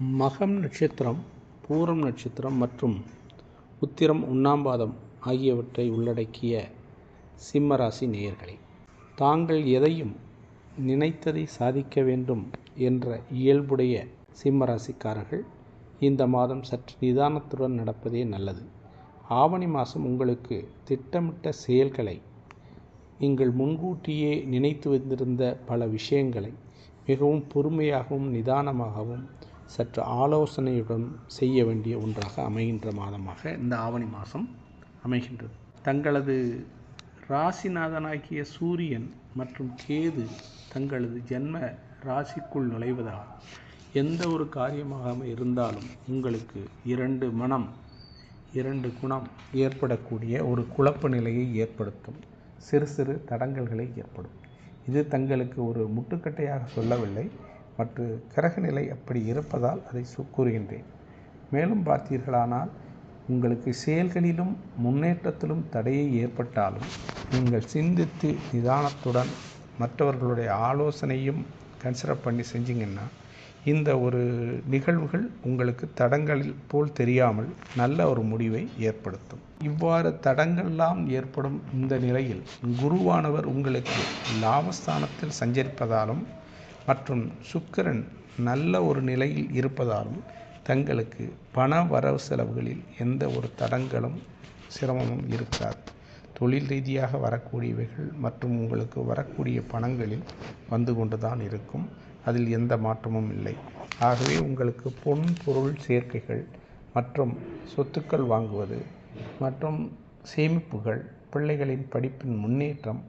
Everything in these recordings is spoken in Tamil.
மகம் நட்சத்திரம் பூரம் நட்சத்திரம் மற்றும் உத்திரம் உண்ணாம்பாதம் ஆகியவற்றை உள்ளடக்கிய சிம்மராசி நேயர்களே தாங்கள் எதையும் நினைத்ததை சாதிக்க வேண்டும் என்ற இயல்புடைய சிம்மராசிக்காரர்கள் இந்த மாதம் சற்று நிதானத்துடன் நடப்பதே நல்லது. ஆவணி மாதம் உங்களுக்கு திட்டமிட்ட செயல்களை நீங்கள் முன்கூட்டியே நினைத்து வந்திருந்த பல விஷயங்களை மிகவும் பொறுமையாகவும் நிதானமாகவும் சற்று ஆலோசனையுடன் செய்ய வேண்டிய ஒன்றாக அமைகின்ற மாதமாக இந்த ஆவணி மாதம் அமைகின்றது. தங்களது ராசிநாதனாகிய சூரியன் மற்றும் கேது தங்களது ஜென்ம ராசிக்குள் நுழைவதால் எந்த ஒரு காரியமாக இருந்தாலும் உங்களுக்கு இரண்டு மனம் இரண்டு குணம் ஏற்படக்கூடிய ஒரு குழப்ப நிலையை ஏற்படுத்தும். சிறு சிறு தடங்கல்களை ஏற்படும். இது தங்களுக்கு ஒரு முட்டுக்கட்டையாக சொல்லவில்லை. மற்றும் கிரகநிலை அப்படி இருப்பதால் அதை கூறுகின்றேன். மேலும் பார்த்தீர்களானால் உங்களுக்கு செயல்களிலும் முன்னேற்றத்திலும் தடையை ஏற்பட்டாலும் நீங்கள் சிந்தித்து நிதானத்துடன் மற்றவர்களுடைய ஆலோசனையும் கன்சிடர் பண்ணி செஞ்சீங்கன்னா இந்த ஒரு நிகழ்வுகள் உங்களுக்கு தடங்களில் போல் தெரியாமல் நல்ல ஒரு முடிவை ஏற்படுத்தும். இவ்வாறு தடங்கள்லாம் ஏற்படும் இந்த நிலையில் குருவானவர் உங்களுக்கு லாபஸ்தானத்தில் சஞ்சரிப்பதாலும் மற்றும் சுக்கிரன் நல்ல ஒரு நிலையில் இருப்பதாலும் தங்களுக்கு பண வரவு செலவுகளில் எந்த ஒரு தடங்களும் சிரமமும் இருக்காது. தொழில் ரீதியாக வரக்கூடியவைகள் மற்றும் உங்களுக்கு வரக்கூடிய பணங்களில் வந்து கொண்டு தான் இருக்கும். அதில் எந்த மாற்றமும் இல்லை. ஆகவே உங்களுக்கு பொன் பொருள் சேர்க்கைகள் மற்றும் சொத்துக்கள் வாங்குவது மற்றும் சேமிப்புகள் பிள்ளைகளின் படிப்பின் முன்னேற்றம்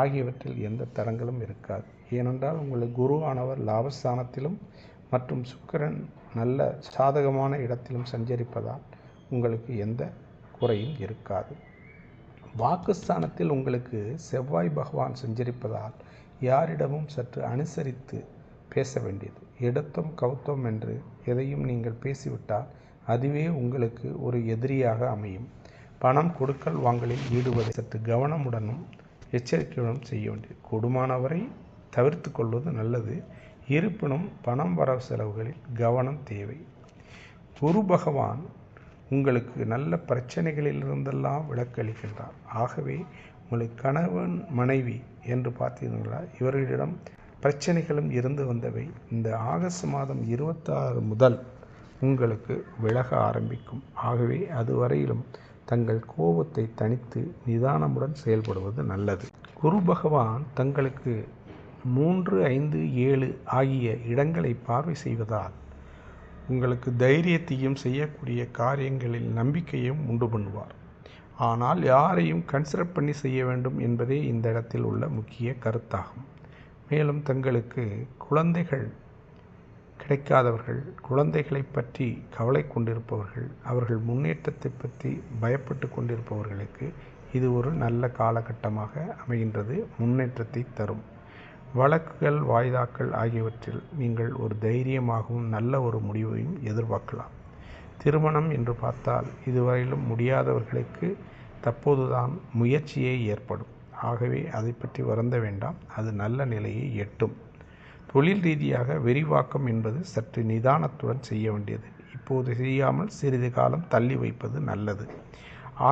ஆகியவற்றில் எந்த தடங்களும் இருக்காது. ஏனென்றால் உங்களுக்கு குருவானவர் லாபஸ்தானத்திலும் மற்றும் சுக்கிரன் நல்ல சாதகமான இடத்திலும் சஞ்சரிப்பதால் உங்களுக்கு எந்த குறையும் இருக்காது. வாக்குஸ்தானத்தில் உங்களுக்கு செவ்வாய் பகவான் சஞ்சரிப்பதால் யாரிடமும் சற்று அனுசரித்து பேச வேண்டியது. எடுத்தோம் கவுத்தோம் என்று எதையும் நீங்கள் பேசிவிட்டால் அதுவே உங்களுக்கு ஒரு எதிரியாக அமையும். பணம் கொடுக்கல் வாங்கலில் ஈடுபதை சற்று கவனமுடனும் எச்சரிக்கையுடன் செய்ய வேண்டியது. கொடுமானவரை தவிர்த்து கொள்வது நல்லது. இருப்பினும் பணம் வரவு செலவுகளில் கவனம் தேவை. குரு பகவான் உங்களுக்கு நல்ல பிரச்சனைகளிலிருந்தெல்லாம் விளக்களிக்கின்றார் ஆகவே உங்களுக்கு கணவன் மனைவி என்று பார்த்தீர்களா இவர்களிடம் பிரச்சனைகளும் இருந்து வந்தவை இந்த ஆகஸ்ட் மாதம் இருபத்தாறு முதல் உங்களுக்கு விலக ஆரம்பிக்கும். ஆகவே அதுவரையிலும் தங்கள் கோபத்தை தனித்து நிதானமுடன் செயல்படுவது நல்லது. குரு பகவான் தங்களுக்கு மூன்று ஐந்து ஏழு ஆகிய இடங்களை பார்வை செய்வதால் உங்களுக்கு தைரியத்தையும் செய்யக்கூடிய காரியங்களில் நம்பிக்கையும் உண்டு பண்ணுவார். ஆனால் யாரையும் கன்சிடர் பண்ணி செய்ய வேண்டும் என்பதே இந்த இடத்தில் உள்ள முக்கிய கருத்தாகும். மேலும் தங்களுக்கு குழந்தைகள் கிடைக்காதவர்கள் குழந்தைகளை பற்றி கவலை கொண்டிருப்பவர்கள் அவர்கள் முன்னேற்றத்தை பற்றி பயப்பட்டு கொண்டிருப்பவர்களுக்கு இது ஒரு நல்ல காலகட்டமாக அமைகின்றது முன்னேற்றத்தை தரும். வழக்குகள் வாய்தாக்கள் ஆகியவற்றில் நீங்கள் ஒரு தைரியமாகவும் நல்ல ஒரு முடிவையும் எதிர்பார்க்கலாம். திருமணம் என்று பார்த்தால் இதுவரையிலும் முடியாதவர்களுக்கு தற்போதுதான் முயற்சியே ஏற்படும். ஆகவே அதை பற்றி வருந்த வேண்டாம். அது நல்ல நிலையை எட்டும். தொழில் ரீதியாக விரிவாக்கம் என்பது சற்று நிதானத்துடன் செய்ய வேண்டியது. இப்போது செய்யாமல் சிறிது காலம் தள்ளி வைப்பது நல்லது.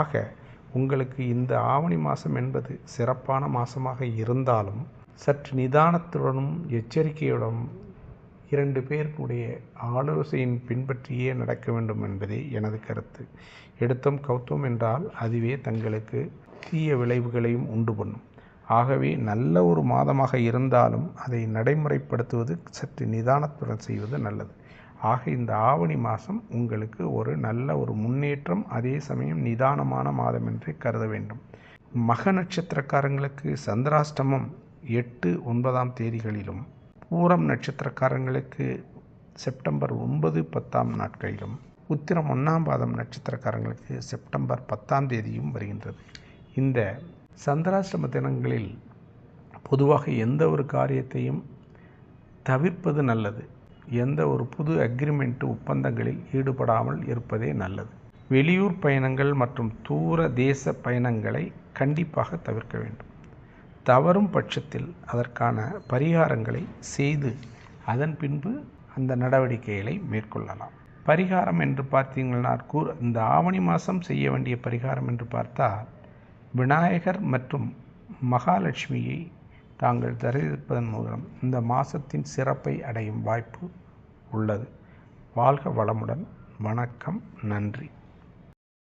ஆக உங்களுக்கு இந்த ஆவணி மாதம் என்பது சிறப்பான மாதமாக இருந்தாலும் சற்று நிதானத்துடனும் எச்சரிக்கையுடனும் இரண்டு பேருடைய ஆலோசனையின் பின்பற்றியே நடக்க வேண்டும் என்பதே எனது கருத்து. எடுத்தோம் கவுத்தோம் என்றால் அதுவே தங்களுக்கு தீய விளைவுகளையும் உண்டு பண்ணும். ஆகவே நல்ல ஒரு மாதமாக இருந்தாலும் அதை நடைமுறைப்படுத்துவது சற்று நிதானத்துடன் செய்வது நல்லது. ஆக இந்த ஆவணி மாதம் உங்களுக்கு ஒரு நல்ல ஒரு முன்னேற்றம் அதே சமயம் நிதானமான மாதம் என்றே கருத வேண்டும். மக நட்சத்திரக்காரங்களுக்கு சந்திராஷ்டமம் எட்டு ஒன்பதாம் தேதிகளிலும் பூரம் நட்சத்திரக்காரங்களுக்கு செப்டம்பர் ஒன்பது பத்தாம் நாட்களிலும் உத்திரம் ஒன்றாம் பாதம் நட்சத்திரக்காரங்களுக்கு செப்டம்பர் பத்தாம் தேதியும் வருகின்றது. இந்த சந்திராஷ்டம தினங்களில் பொதுவாக எந்த ஒரு காரியத்தையும் தவிர்ப்பது நல்லது. எந்த ஒரு புது அக்ரிமெண்ட் ஒப்பந்தங்களில் ஈடுபடாமல் இருப்பதே நல்லது. வெளியூர் பயணங்கள் மற்றும் தூர தேச பயணங்களை கண்டிப்பாக தவிர்க்க வேண்டும். தவறும் பட்சத்தில் அதற்கான பரிகாரங்களை செய்து அதன் பின்பு அந்த நடவடிக்கைகளை மேற்கொள்ளலாம். பரிகாரம் என்று பார்த்தீங்கன்னா கூ இந்த ஆவணி மாதம் செய்ய வேண்டிய பரிகாரம் என்று பார்த்தால் விநாயகர் மற்றும் மகாலட்சுமியை தாங்கள் தரிசிப்பதன் மூலம் இந்த மாதத்தின் சிறப்பை அடையும் வாய்ப்பு உள்ளது. வாழ்க வளமுடன். வணக்கம். நன்றி.